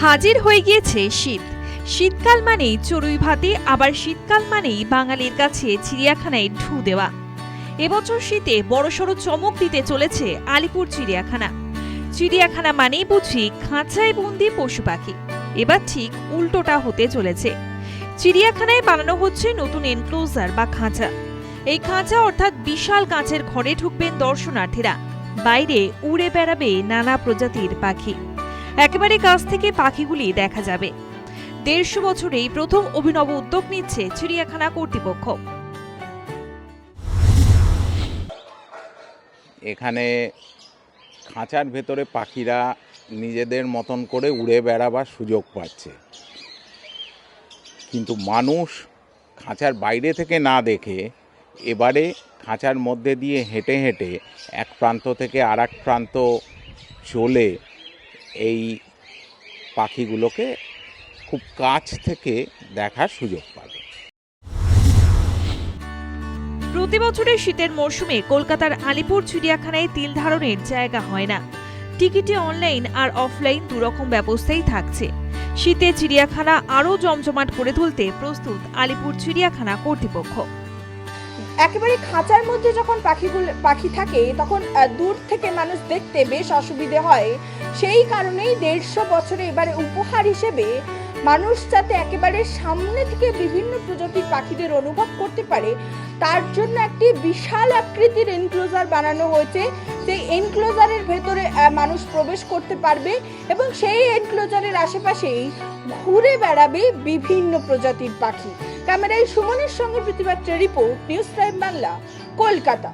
হাজির হয়ে গিয়েছে শীত। শীতকাল মানেই চড়ুই ভাতে, আবার শীতকাল মানেই বাঙালির কাছে চিড়িয়াখানায় ঢু দেওয়া। এবছর শীতে বড়সড় চমক দিতে চলেছে আলিপুর চিড়িয়াখানা। চিড়িয়াখানা মানেই বুঝি খাঁচায় বন্দি পশু পাখি। এবার ঠিক উল্টোটা হতে চলেছে। চিড়িয়াখানায় বানানো হচ্ছে নতুন এনক্লোজার বা খাঁচা। এই খাঁচা অর্থাৎ বিশাল কাঁচের ঘরে ঢুকবেন দর্শনার্থীরা। বাইরে উড়ে বেড়াবে নানা প্রজাতির পাখি। একেবারে কাছ থেকে পাখিগুলি দেখা যাবে। দেড়শো বছরেই প্রথম অভিনব উদ্যোগ নিচ্ছে চিড়িয়াখানা কর্তৃপক্ষ। এখানে খাঁচার ভেতরে পাখিরা নিজেদের মতন করে উড়ে বেড়াবার সুযোগ পাচ্ছে। কিন্তু মানুষ খাঁচার বাইরে থেকে না দেখে এবারে খাঁচার মধ্যে দিয়ে হেঁটে হেঁটে এক প্রান্ত থেকে আর প্রান্ত চলে এই পাখিগুলোকে খুব কাছ থেকে দেখার সুযোগ পাবে। প্রতি বছরের শীতের মরশুমে কলকাতার আলিপুর চিড়িয়াখানায় তিল ধারণের জায়গা হয় না। টিকিটে অনলাইন আর অফলাইন দুরকম ব্যবস্থাই থাকছে। শীতে চিড়িয়াখানা আরও জমজমাট করে তুলতে প্রস্তুত আলিপুর চিড়িয়াখানা কর্তৃপক্ষ। একেবারে খাঁচার মধ্যে যখন পাখিগুলো, পাখি থাকে, তখন দূর থেকে মানুষ দেখতে বেশ অসুবিধে হয়। সেই কারণেই দেড়শো বছরে এবারে উপহার হিসেবে মানুষ যাতে একেবারে সামনে থেকে বিভিন্ন প্রজাতির পাখিদের অনুভব করতে পারে, তার জন্য একটি বিশাল আকৃতির এনক্লোজার বানানো হয়েছে। সেই এনক্লোজারের ভেতরে মানুষ প্রবেশ করতে পারবে এবং সেই এনক্লোজারের আশেপাশেই ঘুরে বেড়াবে বিভিন্ন প্রজাতির পাখি। ক্যামেরায় সুমনের সঙ্গে প্রতিবাদ report news time Bangla Kolkata.